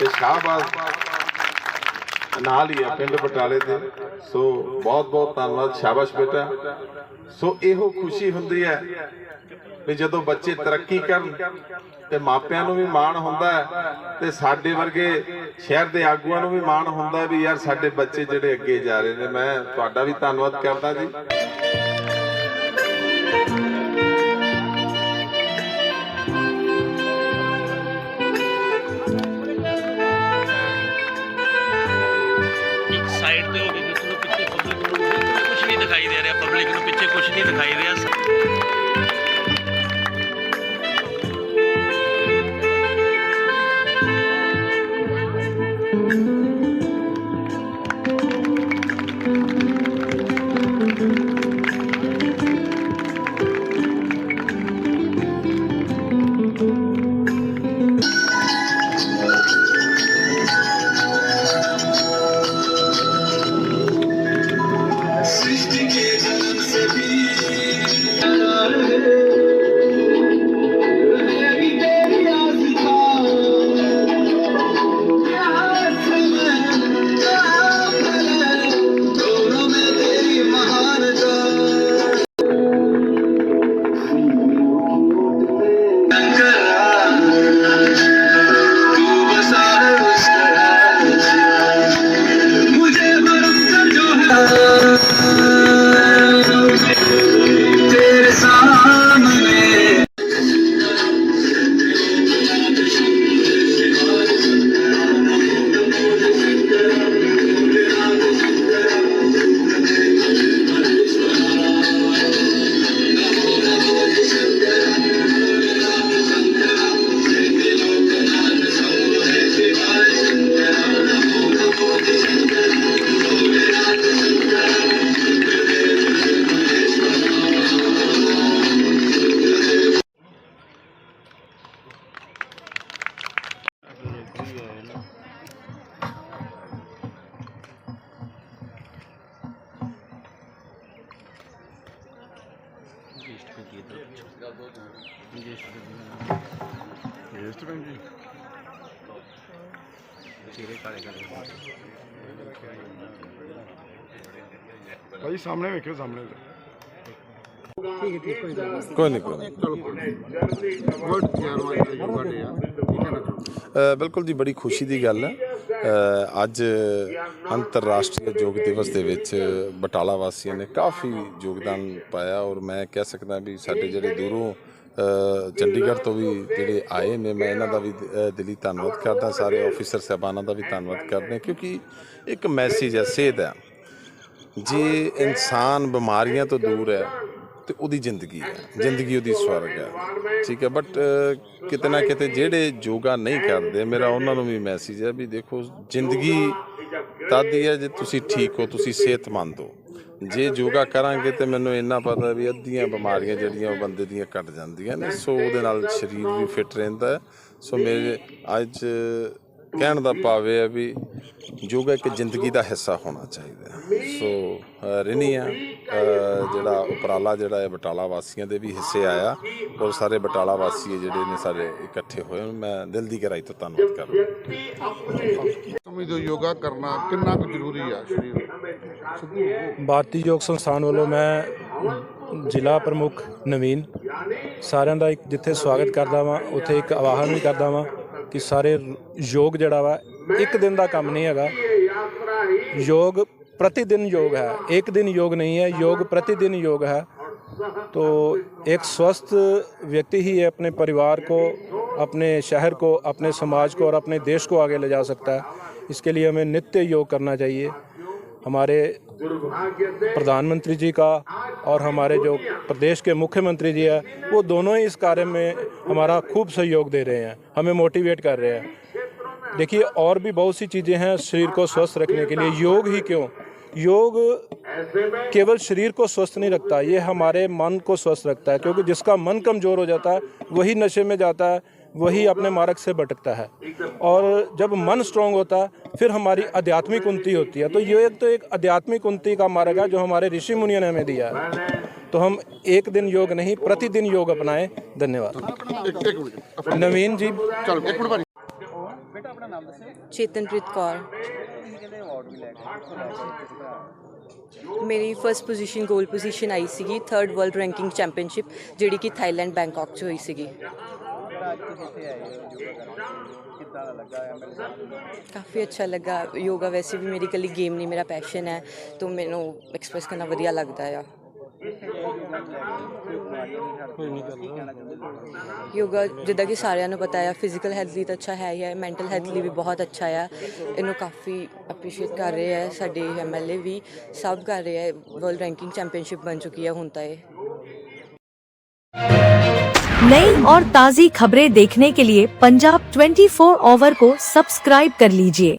ਤੇ ਸ਼ਾਹਬਾਜ਼ ਨਾਲ ਹੀ ਆ ਪਿੰਡ ਬਟਾਲੇ ਦੇ। ਸੋ ਬਹੁਤ ਬਹੁਤ ਧੰਨਵਾਦ, ਸ਼ਾਬਾਸ਼ ਬੇਟਾ। ਸੋ ਇਹੋ ਖੁਸ਼ੀ ਹੁੰਦੀ ਹੈ ਵੀ ਜਦੋਂ ਬੱਚੇ ਤਰੱਕੀ ਕਰਨ ਤੇ ਮਾਪਿਆਂ ਨੂੰ ਵੀ ਮਾਣ ਹੁੰਦਾ ਤੇ ਸਾਡੇ ਵਰਗੇ ਸ਼ਹਿਰ ਦੇ ਆਗੂਆਂ ਨੂੰ ਵੀ ਮਾਣ ਹੁੰਦਾ ਵੀ ਯਾਰ ਸਾਡੇ ਬੱਚੇ ਜਿਹੜੇ ਅੱਗੇ ਜਾ ਰਹੇ ਨੇ। ਮੈਂ ਤੁਹਾਡਾ ਵੀ ਧੰਨਵਾਦ ਕਰਦਾ ਜੀ। ਰਿਹਾ ਪਬਲਿਕ ਨੂੰ ਪਿੱਛੇ ਕੁਝ ਨਹੀਂ ਦਿਖਾਈ ਰਿਹਾ geçti peki yedi atacak. Geçti dedi. Geçti bence. Çeyrek kare kare. भाई सामने में ਕੋਈ ਨਹੀਂ। ਕੋਈ ਨਹੀਂ ਵਰਲਡ ਗਿਆਰਵਾਂ ਦਾ ਯੋਗਾ ਡੇ ਆ ਠੀਕ ਹੈ ਨਾ ਅ, ਬਿਲਕੁਲ ਜੀ ਬੜੀ ਖੁਸ਼ੀ ਦੀ ਗੱਲ ਹੈ। ਅ, ਅੱਜ ਅੰਤਰਰਾਸ਼ਟਰੀ ਯੋਗ ਦਿਵਸ ਦੇ ਵਿੱਚ ਬਟਾਲਾ ਵਾਸੀਆਂ ਨੇ ਕਾਫੀ ਯੋਗਦਾਨ ਪਾਇਆ ਔਰ ਮੈਂ ਕਹਿ ਸਕਦਾ ਵੀ ਸਾਡੇ ਜਿਹੜੇ ਦੂਰੋਂ ਅ, ਚੰਡੀਗੜ੍ਹ ਤੋਂ ਵੀ ਜਿਹੜੇ ਆਏ ਨੇ ਮੈਂ ਇਹਨਾਂ ਦਾ ਵੀ ਅ, ਦਿਲੀ ਧੰਨਵਾਦ ਕਰਦਾ ਸਾਰੇ ਆਫੀਸਰ ਸਾਹਿਬਾਨਾਂ ਦਾ ਵੀ ਧੰਨਵਾਦ ਕਰਦੇ ਹਾਂ ਕਿਉਂਕਿ ਇੱਕ ਮੈਸੇਜ ਹੈ ਸੇਧ ਹੈ। ਜੇ ਇਨਸਾਨ ਬਿਮਾਰੀਆਂ ਤੋਂ ਦੂਰ ਹੈ ਤੇ ਉਹਦੀ ਜ਼ਿੰਦਗੀ ਹੈ। ਜ਼ਿੰਦਗੀ ਉਹਦੀ ਸਵਰਗ ਹੈ। ਠੀਕ ਹੈ ਬਟ ਕਿਤੇ ਨਾ ਕਿਤੇ ਜਿਹੜੇ ਯੋਗਾ ਨਹੀਂ ਕਰਦੇ, ਮੇਰਾ ਉਹਨਾਂ ਨੂੰ ਵੀ ਮੈਸੇਜ ਹੈ ਵੀ ਦੇਖੋ, ਜ਼ਿੰਦਗੀ ਤਦ ਹੀ ਹੈ ਜੇ ਤੁਸੀਂ ਠੀਕ ਹੋ, ਤੁਸੀਂ ਸਿਹਤਮੰਦ ਹੋ। ਜੇ ਯੋਗਾ ਕਰਾਂਗੇ ਤੇ ਮੈਨੂੰ ਇੰਨਾ ਪਤਾ ਵੀ ਅੱਧੀਆਂ ਬਿਮਾਰੀਆਂ ਜਿਹੜੀਆਂ ਉਹ ਬੰਦੇ ਦੀਆਂ ਘਟ ਜਾਂਦੀਆਂ ਨੇ, ਸੋ ਉਹਦੇ ਨਾਲ ਸਰੀਰ ਵੀ ਫਿੱਟ ਰਹਿੰਦਾ ਸੋ ਮੇਰੇ ਅੱਜ ਕਹਿਣ ਦਾ ਭਾਵ ਹੈ ਵੀ ਯੋਗਾ ਇੱਕ ਜ਼ਿੰਦਗੀ ਦਾ ਹਿੱਸਾ ਹੋਣਾ ਚਾਹੀਦਾ। ਸੋ ਰਿਣੀ ਆ ਜਿਹੜਾ ਉਪਰਾਲਾ ਜਿਹੜਾ ਹੈ ਬਟਾਲਾ ਵਾਸੀਆਂ ਦੇ ਵੀ ਹਿੱਸੇ ਆਇਆ ਔਰ ਸਾਰੇ ਬਟਾਲਾ ਵਾਸੀ ਜਿਹੜੇ ਨੇ ਸਾਰੇ ਇਕੱਠੇ ਹੋਏ ਮੈਂ ਦਿਲ ਦੀ ਗਹਿਰਾਈ ਤੋਂ ਧੰਨਵਾਦ ਕਰਦਾ ਸਮਝੋ ਯੋਗਾ ਕਰਨਾ ਕਿੰਨਾ ਕੁ ਜ਼ਰੂਰੀ ਆ ਸਰੀਰ ਭਾਰਤੀ ਯੋਗ ਸੰਸਥਾਨ ਵੱਲੋਂ ਮੈਂ ਜ਼ਿਲ੍ਹਾ ਪ੍ਰਮੁੱਖ ਨਵੀਨ ਸਾਰਿਆਂ ਦਾ ਇੱਕ ਜਿੱਥੇ ਸਵਾਗਤ ਕਰਦਾ ਵਾਂ ਉੱਥੇ ਇੱਕ ਆਵਾਹਨ ਵੀ ਕਰਦਾ ਵਾਂ ਕਿ ਸਾਰੇ ਯੋਗ ਜਿਹੜਾ ਵਾ ਇੱਕ ਦਿਨ ਦਾ ਕੰਮ ਨਹੀਂ ਹੈਗਾ योग प्रतिदिन योग है एक दिन योग नहीं है योग प्रतिदिन योग है तो एक स्वस्थ व्यक्ति ही अपने परिवार को अपने शहर को अपने समाज को और अपने देश को आगे ले जा सकता है इसके लिए हमें नित्य योग करना चाहिए हमारे प्रधानमंत्री जी का और हमारे जो प्रदेश के मुख्यमंत्री जी है, वो दोनों ही इस कार्य में हमारा खूब सहयोग दे रहे हैं, हमें मोटिवेट कर रहे हैं। देखिए, और भी बहुत सी चीज़ें हैं शरीर को स्वस्थ रखने के लिए। योग ही क्यों? योग केवल शरीर को स्वस्थ नहीं रखता, ये हमारे मन को स्वस्थ रखता है, क्योंकि जिसका मन कमज़ोर हो जाता है, वही नशे में जाता है, वही अपने मार्ग से भटकता है। और जब मन स्ट्रांग होता है फिर हमारी आध्यात्मिक उन्नति होती है तो ये एक तो एक आध्यात्मिक उन्नति का मार्ग है जो हमारे ऋषि मुनियों ने हमें दिया है तो हम एक दिन योग नहीं प्रतिदिन योग अपनाएं धन्यवाद ਇੱਕ ਇੱਕ ਮਿੰਟ नवीन जी ਚਲ ਇੱਕ ਮਿੰਟ ਭਾਜੀ ਆਪਣਾ ਨਾਮ ਦੱਸਿਓ ਚੇਤਨਪ੍ਰੀਤ ਕੌਰ ਤੁਸੀਂ ਕਹਿੰਦੇ ਅਵਾਰਡ ਵੀ ਲੈ ਕੇ ਕਿੱਥੋਂ ਲੈ ਕੇ ਕਿੱਥੋਂ ਆਏ? ਮੇਰੀ ਫਰਸਟ ਪੋਜੀਸ਼ਨ ਗੋਲਡ ਪੋਜੀਸ਼ਨ ਆਈ ਸੀਗੀ ਥਰਡ ਵਰਲਡ ਰੈਂਕਿੰਗ ਚੈਂਪੀਅਨਸ਼ਿਪ ਜਿਹੜੀ ਕਿ ਥਾਈਲੈਂਡ ਬੈਂਕਾਕ 'ਚ ਹੋਈ ਸੀਗੀ ਪਰ ਅੱਜ ਤੁਸੀਂ ਇੱਥੇ ਆਏ ਹੋ? ਯੋਗਾ ਕਰਨ ਕਿੱਦਾਂ ਦਾ ਲੱਗਾ? ਐਮਐਲ ਕਾਫੀ ਅੱਛਾ ਲੱਗਾ। ਯੋਗਾ ਵੈਸੇ ਵੀ ਮੇਰੀ ਇਕੱਲੀ ਗੇਮ ਨਹੀਂ, ਮੇਰਾ ਪੈਸ਼ਨ ਹੈ। ਤਾਂ ਮੈਨੂੰ ਐਕਸਪ੍ਰੈਸ ਕਰਨਾ ਵਧੀਆ ਲੱਗਦਾ ਆ। ਯੋਗਾ ਜਿੱਦਾਂ ਕਿ ਸਾਰਿਆਂ ਨੂੰ ਪਤਾ ਆ ਫਿਜ਼ੀਕਲ ਹੈਲਥ ਲਈ ਤਾਂ ਅੱਛਾ ਹੈ ਹੀ ਹੈ ਮੈਂਟਲ ਹੈਲਥ ਲਈ ਵੀ ਬਹੁਤ ਅੱਛਾ ਆ। ਇਹਨੂੰ ਕਾਫੀ ਅਪਰੀਸ਼ੀਏਟ ਕਰ ਰਹੇ ਹੈ ਸਾਡੇ ਐਮਐਲਏ ਵੀ ਸਭ ਕਰ ਰਹੇ ਹੈ ਵਰਲਡ ਰੈਂਕਿੰਗ ਚੈਂਪੀਅਨਸ਼ਿਪ ਬਣ ਚੁੱਕੀ ਹੈ ਹੁਣ ਤਾਂ ਇਹ। नई और ताज़ी खबरें देखने के लिए पंजाब 24 ओवर को सब्सक्राइब कर लीजिए